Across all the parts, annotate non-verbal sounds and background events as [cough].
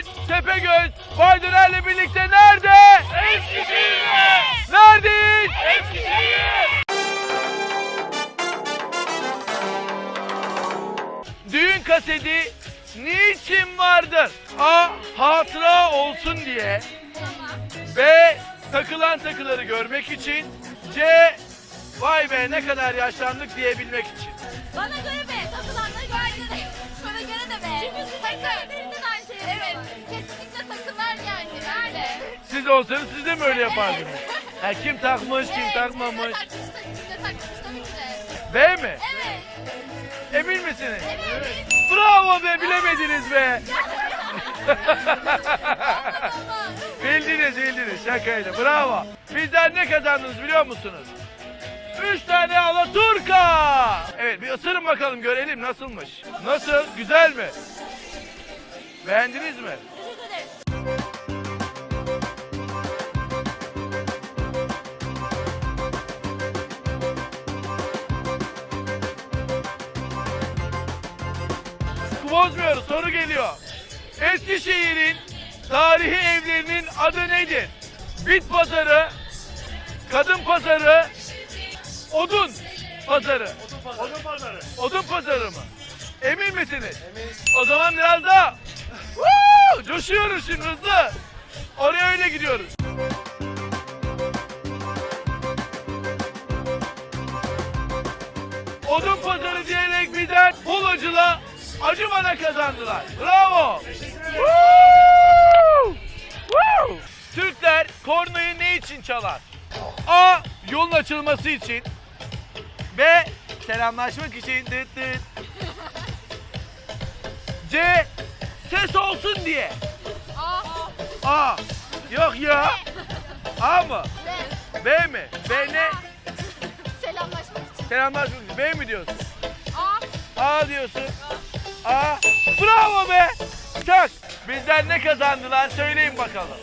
bugün Tepegöz Bay Döner'le birlikte nerede? Eskişehir'de. Neredeyiz? Eskişehir. Düğün kaseti niçin vardır? A. Hatıra olsun diye. B. Takılan takıları görmek için. C. Vay be ne kadar yaşlandık diyebilmek için. Bana göre be. Siz olsanız siz de mi öyle yapardınız? [laughs] Ha, kim takmış, kim takmamış? Kimde takmış, kimde takmış tabii ki de. B mi? Evet. Emin misiniz? Evet. Bravo be bilemediniz be. [laughs] [laughs] Bildiniz bildiniz şakayla bravo. Bizden ne kazandınız biliyor musunuz? Üç tane Alaturka. Evet bir ısırın bakalım görelim nasılmış. Nasıl? Güzel mi? Beğendiniz mi? Bozmuyoruz soru geliyor. Eskişehir'in tarihi evlerinin adı nedir? Bit pazarı, kadın pazarı, odun pazarı. Odun pazarı. Odun pazarı mı? Emin misiniz? O zaman biraz daha. Woo! Coşuyoruz şimdi hızlı. Oraya öyle gidiyoruz. Odun pazarı diyerek bizden Bulacı'la Acıman'a kazandılar. Bravo. Woo! Woo! Türkler kornayı ne için çalar? A. Yolun açılması için. B. Selamlaşmak için. Dıt dıt. C. Ses olsun diye. Aa. A. Yok ya. A mı? B. B mi? B ne? Selamlaşmak için. Selamlaşmak için. B mi diyorsun? A. A diyorsun. A. Bravo be. Çak. Bizden ne kazandılar söyleyin bakalım.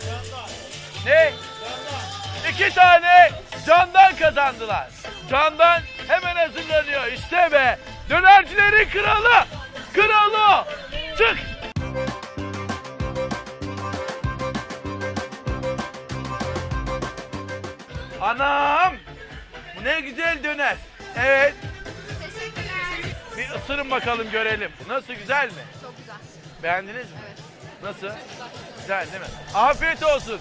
Ne? İki tane candan kazandılar. Candan hemen hazırlanıyor. İşte be. Dönercilerin kralı. Kralı. Çık. Anam. Bu ne güzel döner. Evet. Bir ısırın bakalım görelim. Nasıl güzel mi? Çok güzel. Beğendiniz mi? Nasıl? Güzel değil mi? Afiyet olsun.